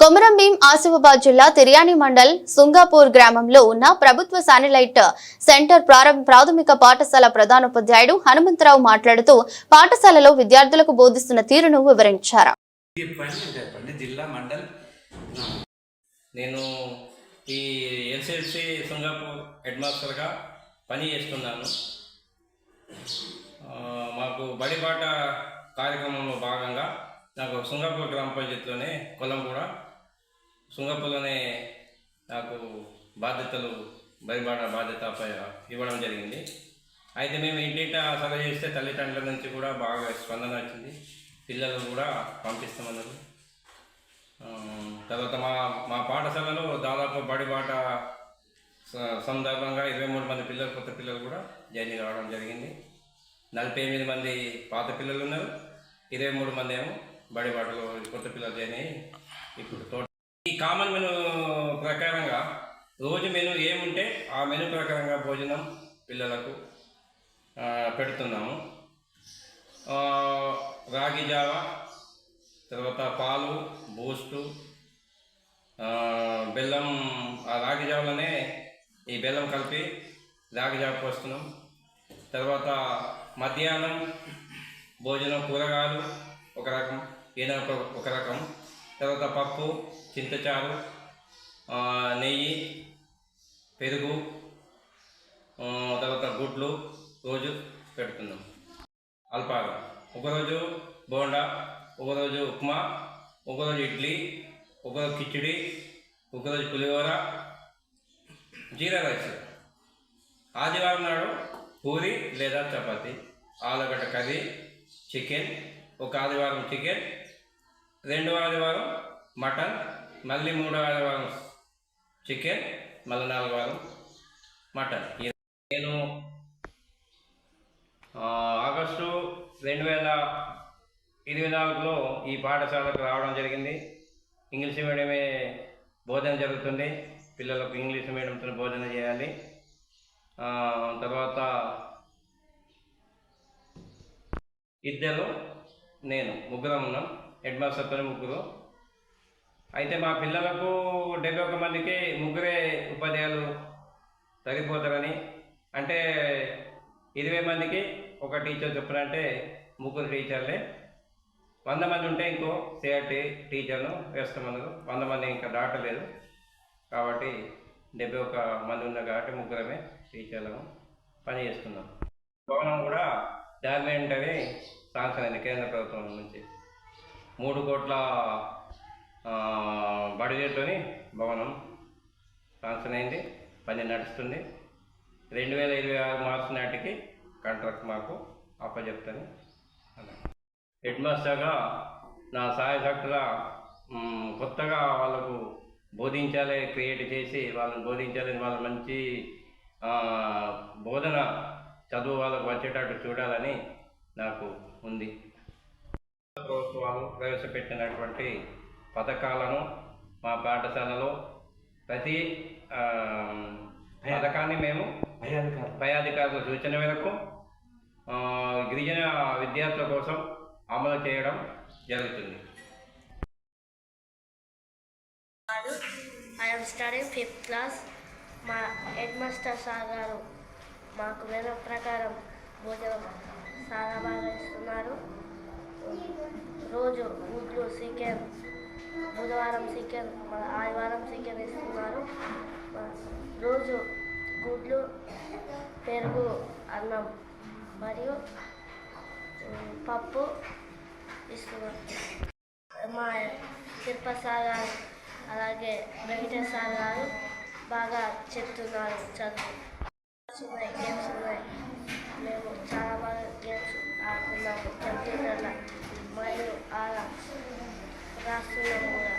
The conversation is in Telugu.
కొమరంభీం ఆసిఫాబాద్ జిల్లా తిర్యాని మండల్ సుంగాపూర్ గ్రామంలో ఉన్న ప్రభుత్వ శానిలైట్ సెంటర్ ప్రాథమిక పాఠశాల ప్రధానోపాధ్యాయుడు హనుమంతరావు మాట్లాడుతూ పాఠశాలలో విద్యార్థులకు బోధిస్తున్న తీరును వివరించారు. నేను ఈ ఎస్ఎల్సి సింగపూర్ హెడ్మాస్టర్గా పని చేస్తున్నాను. మాకు బడిపాట కార్యక్రమంలో భాగంగా నాకు సుంగపూర్ గ్రామ పంచాయతీలోనే కులం కూడా. సుంగపూర్లోనే నాకు బాధ్యతలు బరిబాట బాధ్యత ఇవ్వడం జరిగింది. అయితే మేము ఇంటింటా సలహా చేస్తే తల్లిదండ్రుల నుంచి కూడా బాగా స్పందన వచ్చింది. పిల్లలు కూడా పంపిస్తామన్నారు తర్వాత మా మా పాఠశాలలో దాదాపు బడిబాట స- సందర్భంగా ఇరవై మూడు మంది పిల్లలు కొత్త పిల్లలు కూడా జాయిన్ కావడం జరిగింది. నలభై ఎనిమిది మంది పాత పిల్లలు ఉన్నారు. ఇరవై మూడు మంది ఏమో బడి బడిబాటలో కొత్త పిల్లలు అయినాయి ఇప్పుడు తోట ఈ కామన్ మెను ప్రకారంగా రోజు మెను ఏముంటే ఆ మెను ప్రకారంగా భోజనం పిల్లలకు పెడుతున్నాము. రాగి జావ తర్వాత పాలు బూస్టు బెల్లం ఆ రాగి జావలోనే ఈ బెల్లం కలిపి రాగి జావ పోస్తున్నాం. తర్వాత మధ్యాహ్నం భోజనం కూరగాయలు ఒక రకం. ఏదైనా ఒక ఒక రకం. తర్వాత పప్పు చింతచారు నెయ్యి పెరుగు తర్వాత గుడ్లు రోజు పెడుతున్నాం. అల్పాహారం. ఒకరోజు బోండా ఒకరోజు ఉప్మా ఒకరోజు ఇడ్లీ ఒకరోజు కిచిడి ఒకరోజు పులిహోర జీరా రైస్. ఆదివారం నాడు పూరి లేదా చపాతి ఆలుగడ్డ కర్రీ చికెన్ ఒక ఆదివారం చికెన్ రెండో ఆదివారం మటన్ మళ్ళీ మూడో ఆదివారం చికెన్ మళ్ళీ నాలుగో వారం మటన్. నేను ఆగస్టు రెండు వేల ఇరవై నాలుగులో ఈ పాఠశాలకు రావడం జరిగింది. ఇంగ్లీష్ మీడియమే బోధన జరుగుతుంది. పిల్లలకు ఇంగ్లీష్ మీడియంతో బోధన చేయాలి. తర్వాత ఇద్దరు నేను ముగ్గురం ఉన్నాం. హెడ్ మాస్టర్ పని ముగ్గురు. అయితే మా పిల్లలకు డెబ్బై ఒక మందికి ముగ్గురే ఉపాధ్యాయులు సరిపోతారని అంటే ఇరవై మందికి ఒక టీచర్ చొప్పున అంటే ముగ్గురు టీచర్లే వంద మంది ఉంటే ఇంకో సిఆర్టీ టీచర్ను వేస్తామన్నారు వంద మంది ఇంకా దాటలేదు. కాబట్టి డెబ్బై ఒక మంది ఉన్నారు కాబట్టి ముగ్గురమే టీచర్లను పని చేస్తున్నాం. భవనం కూడా డార్మెంటరీ సాంక్షన్ అయింది కేంద్ర ప్రభుత్వం నుంచి. మూడు కోట్ల ఆ, బడ్జెట్తోని భవనం శాంక్షన్ అయింది పని నడుస్తుంది. రెండు వేల ఇరవై ఆరు మార్చి నాటికి కాంట్రాక్ట్ మాకు అప్పచెప్తాను హెడ్ మాస్టర్గా నా సహాయ శక్తుల కొత్తగా వాళ్ళకు బోధించాలి క్రియేట్ చేసి వాళ్ళని బోధించాలని వాళ్ళ మంచి బోధన చదువు వాళ్ళకు వచ్చేటట్టు చూడాలని నాకు ఉంది. ప్రభుత్వాలు ప్రవేశపెట్టినటువంటి పథకాలను మా పాఠశాలలో ప్రతి పథకాన్ని మేము పై అధికారుల సూచన మేరకు ఆ, గిరిజన విద్యార్థుల కోసం అమలు చేయడం జరుగుతుంది. I am studying fifth class మా హెడ్ మాస్టర్ సార్ గారు మాకు వేరే ప్రకారం భోజనం చాలా బాగా ఇస్తున్నారు. రోజు గుడ్లు చికెన్ బుధవారం చికెన్ మన ఆదివారం చికెన్ ఇస్తున్నారు రోజు గుడ్లు పెరుగు అన్నం మరియు పప్పు ఇస్తున్నారు మా తిరుపతి సార్ గారు అలాగే వెంకటేష్ సార్ గారు బాగా చెప్తున్నారు చదువు. ఉన్నాయి గేమ్స్ ఉన్నాయి. మేము చాలా Rasulullah.